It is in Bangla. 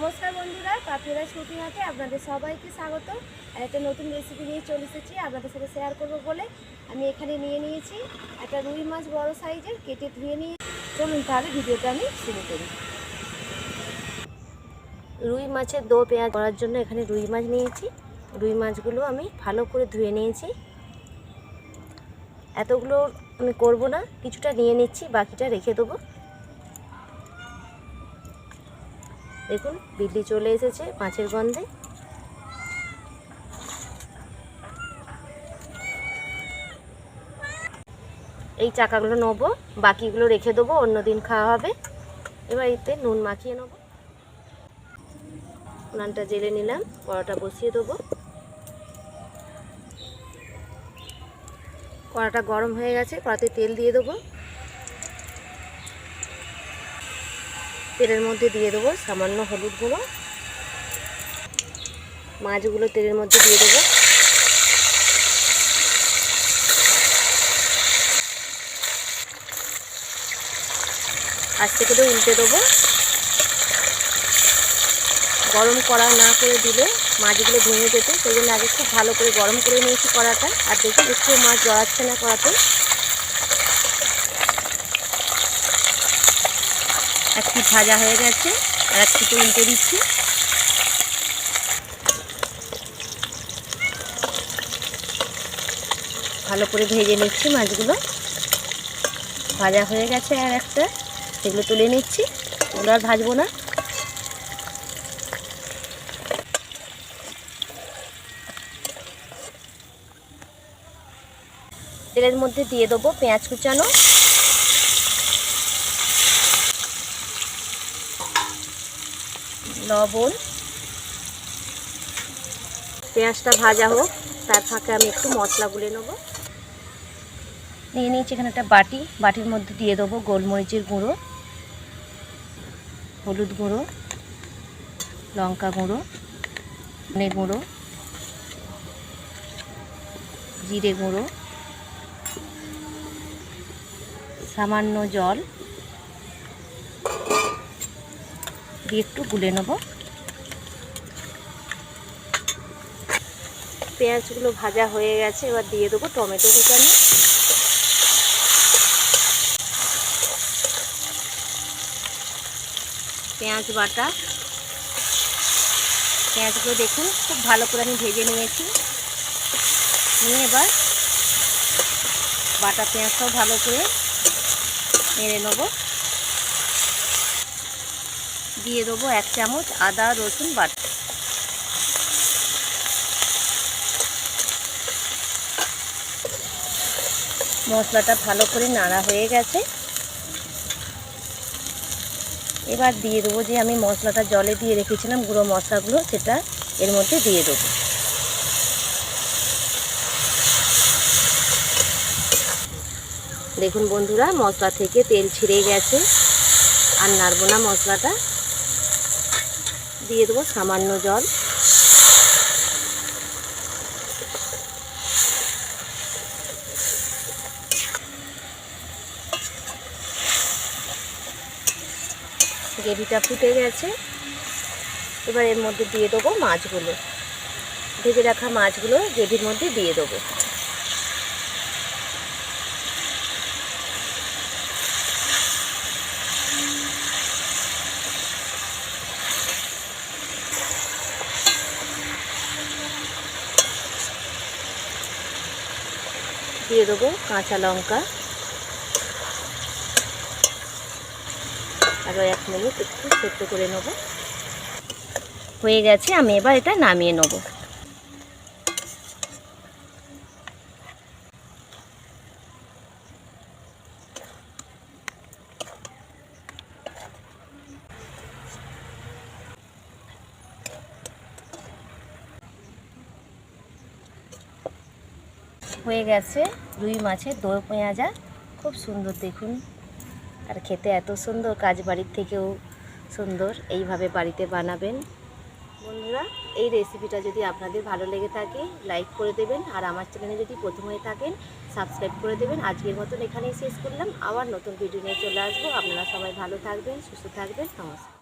নমস্কার বন্ধুরা কাপিরা ছুটি হাতে আপনাদের সবাইকে স্বাগত। আর একটা নতুন রেসিপি নিয়ে চলে এসেছি, আপনাদের সাথে শেয়ার করব বলে। আমি এখানে নিয়ে নিয়েছি একটা রুই মাছ বড় সাইজের, কেটে ধুয়ে নিয়ে চলুন তাহলে ভিডিওটা আমি শুরু করি। রুই মাছের দো পেঁয়াজ করার জন্য এখানে রুই মাছ নিয়েছি। রুই মাছগুলো আমি ভালো করে ধুয়ে নিয়েছি। এতগুলো আমি করব না, কিছুটা নিয়ে নিচ্ছি, বাকিটা রেখে দেবো। দেখুন, বিল্লি চলে এসেছে মাছের গন্ধে। এই চাকাগুলো নেব, বাকিগুলো রেখে দেবো, অন্যদিন খাওয়া হবে। এবার এতে নুন মাখিয়ে নেব। উনানটা জেলে নিলাম কড়াটা বসিয়ে দেবো। কড়াটা গরম হয়ে গেছে কড়াতে তেল দিয়ে দেবো। তেলের মধ্যে দিয়ে দেবো সামান্য হলুদ গুঁড়ো। মাছগুলো তেলের মধ্যে দিয়ে দেবো। আস্তে করে উল্টে দেবো। গরম করা না করে দিলে মাছগুলো ভেঙে যেত, সেই জন্য আগে খুব ভালো করে গরম করে নিয়েছি কড়াটা। আর দেখুন একটু মাছ জড়াচ্ছে না কড়াতে। এক পিঠ ভাজা হয়ে গেছে, আর এক পিঠে উল্টে দিচ্ছি। ভালো করে ভেজে নিচ্ছি মাছগুলো। ভাজা হয়ে গেছে আর একটা, সেগুলো তুলে নিচ্ছি। ওগুলো আর ভাজবো না। তেলের মধ্যে দিয়ে দেবো পেঁয়াজ কুচানো। লবণ। পেঁয়াজটা ভাজা হোক, তার ফাঁকে আমি একটু মশলা গুলে নেব। নিয়ে নিয়েছি এখানে একটা বাটি। বাটির মধ্যে দিয়ে দেবো গোলমরিচের গুঁড়ো, হলুদ গুঁড়ো, লঙ্কা গুঁড়ো, ধনে গুঁড়ো, জিরে গুঁড়ো, সামান্য জল। দিয়ে একটু গুলে নেব। পেঁয়াজগুলো ভাজা হয়ে গেছে, এবার দিয়ে দেবো টমেটো কুচানো। পেঁয়াজ বাটা। পেঁয়াজগুলো দেখুন, খুব ভালো করে আমি ভেজে নিয়েছি। নিয়ে এবার বাটা পেঁয়াজটাও ভালো করে নেড়ে নেব। দিয়ে দেবো এক চামচ আদা, রসুন বাটা। মশলাটা ভালো করে নাড়া হয়ে গেছে। এবার দিয়ে দেবো যে আমি মশলাটা জলে দিয়ে রেখেছিলাম গুঁড়ো মশলাগুলো, সেটা এর মধ্যে দিয়ে দেবো। দেখুন বন্ধুরা, মশলা থেকে তেল ছিঁড়ে গেছে। আর নাড়বো না মশলাটা। দিয়ে দেবো সামান্য জল। গ্রেভিটা ফুটে গেছে। এবার এর মধ্যে দিয়ে দেবো মাছগুলো। ভেজে রাখা মাছগুলো গ্রেভির মধ্যে দিয়ে দেবো। দিয়ে দেবো কাঁচা লঙ্কা। আরও এক মিনিট একটু সেদ্ধ করে নেব। হয়ে গেছে, আমি এবার এটা নামিয়ে নেব। হয়ে গেছে রুই মাছের দো পেঁয়াজা। খুব সুন্দর দেখুন। আর খেতে এত সুন্দর, কাজ বাড়ির থেকেও সুন্দর। এইভাবে বাড়িতে বানাবেন। বন্ধুরা, এই রেসিপিটা যদি আপনাদের ভালো লেগে থাকে লাইক করে দেবেন। আর আমার চ্যানেলে যদি প্রথম হয়ে থাকেন সাবস্ক্রাইব করে দেবেন। আজকের মতন এখানেই শেষ করলাম। আবার নতুন ভিডিও নিয়ে চলে আসব। আপনারা সবাই ভালো থাকবেন, সুস্থ থাকবেন। নমস্কার।